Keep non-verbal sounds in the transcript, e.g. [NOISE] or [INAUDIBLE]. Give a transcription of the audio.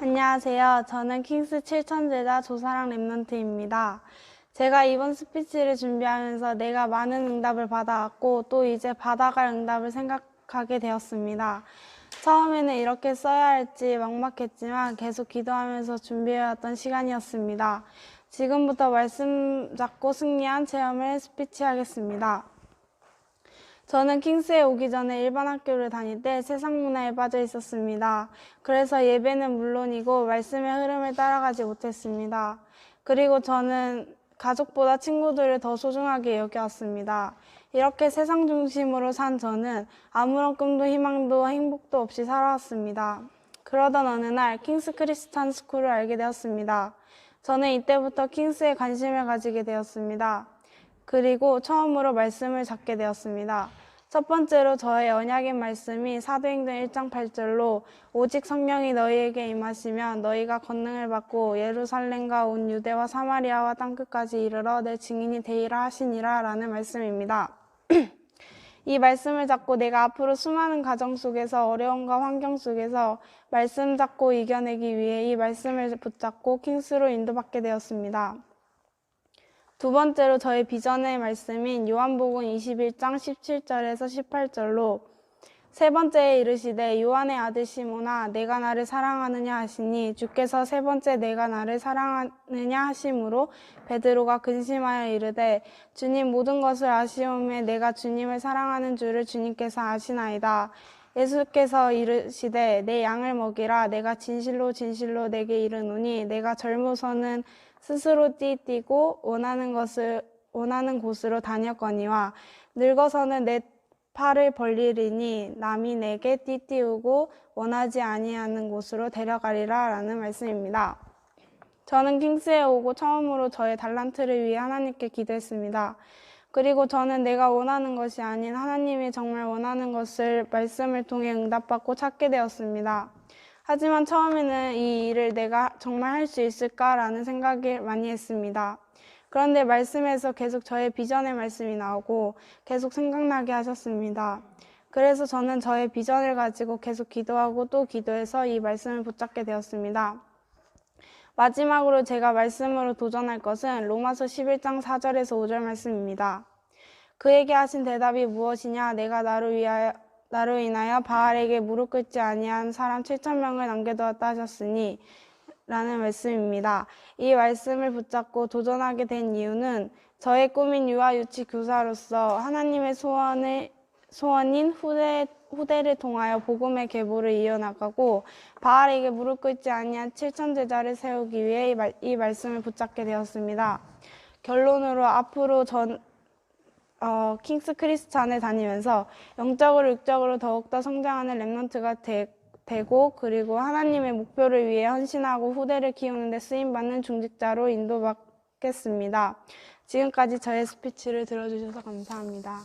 안녕하세요. 저는 킹스 7천제자 조사랑 랩런트입니다. 제가 이번 스피치를 준비하면서 내가 많은 응답을 받아왔고 또 이제 받아갈 응답을 생각하게 되었습니다. 처음에는 이렇게 써야 할지 막막했지만 계속 기도하면서 준비해왔던 시간이었습니다. 지금부터 말씀 잡고 승리한 체험을 스피치하겠습니다. 저는 킹스에 오기 전에 일반 학교를 다닐 때 세상 문화에 빠져 있었습니다. 그래서 예배는 물론이고 말씀의 흐름을 따라가지 못했습니다. 그리고 저는 가족보다 친구들을 더 소중하게 여겨왔습니다. 이렇게 세상 중심으로 산 저는 아무런 꿈도 희망도 행복도 없이 살아왔습니다. 그러던 어느 날 킹스 크리스찬 스쿨을 알게 되었습니다. 저는 이때부터 킹스에 관심을 가지게 되었습니다. 그리고 처음으로 말씀을 잡게 되었습니다. 첫 번째로 저의 언약의 말씀이 사도행전 1장 8절로 오직 성령이 너희에게 임하시면 너희가 권능을 받고 예루살렘과 온 유대와 사마리아와 땅끝까지 이르러 내 증인이 되리라 하시니라 라는 말씀입니다. [CLEARS THROAT] 이 말씀을 잡고 내가 앞으로 수많은 가정 속에서 어려움과 환경 속에서 말씀 잡고 이겨내기 위해 이 말씀을 붙잡고 킹스로 인도받게 되었습니다. 두 번째로 저의 비전의 말씀인 요한복음 21장 17절에서 18절로 세 번째에 이르시되 요한의 아들 시모나 내가 나를 사랑하느냐 하시니 주께서 세 번째 내가 나를 사랑하느냐 하심으로 베드로가 근심하여 이르되 주님 모든 것을 아시오매 내가 주님을 사랑하는 줄을 주님께서 아시나이다. 예수께서 이르시되 내 양을 먹이라 내가 진실로 진실로 내게 이르노니 내가 젊어서는 스스로 띠뛰고 원하는 것을 원하는 곳으로 다녔거니와 늙어서는 내 팔을 벌리리니 남이 내게 띠띠우고 원하지 아니하는 곳으로 데려가리라라는 말씀입니다. 저는 킹스에 오고 처음으로 저의 달란트를 위해 하나님께 기도했습니다. 그리고 저는 내가 원하는 것이 아닌 하나님이 정말 원하는 것을 말씀을 통해 응답받고 찾게 되었습니다. 하지만 처음에는 이 일을 내가 정말 할 수 있을까라는 생각을 많이 했습니다. 그런데 말씀에서 계속 저의 비전의 말씀이 나오고 계속 생각나게 하셨습니다. 그래서 저는 저의 비전을 가지고 계속 기도하고 또 기도해서 이 말씀을 붙잡게 되었습니다. 마지막으로 제가 말씀으로 도전할 것은 로마서 11장 4절에서 5절 말씀입니다. 그에게 하신 대답이 무엇이냐? 내가 나로 위하여 나로 인하여 바알에게 무릎 꿇지 아니한 사람 7천 명을 남겨두었다 하셨으니 라는 말씀입니다. 이 말씀을 붙잡고 도전하게 된 이유는 저의 꿈인 유아 유치 교사로서 하나님의 소원을 소원인 후대 후대를 통하여 복음의 계보를 이어나가고 바알에게 무릎 꿇지 아니한 7천 제자를 세우기 위해 이, 말, 이 말씀을 붙잡게 되었습니다. 결론으로 앞으로 전 어, 킹스 크리스찬에 다니면서 영적으로 육적으로 더욱더 성장하는 랩런트가 되, 되고 그리고 하나님의 목표를 위해 헌신하고 후대를 키우는 데 쓰임받는 중직자로 인도받겠습니다. 지금까지 저의 스피치를 들어주셔서 감사합니다.